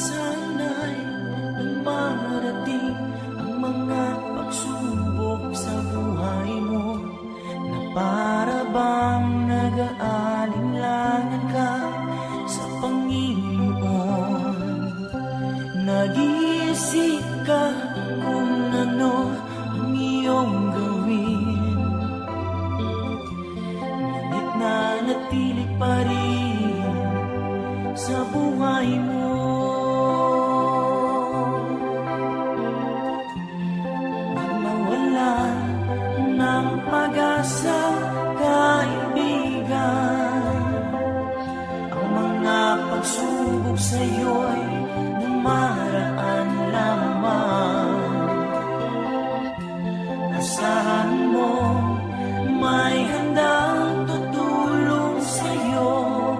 sana'y dumarating ang mga sa buhay mo. Na para bang nag-aalinlangan ka sa Panginoon. Nag-iisip ka kung ano ang iyong gawin. Ngunit nanatili pa rin sa buhay mo pagsubok sa'yo'y namaraan lamang. Asahan mo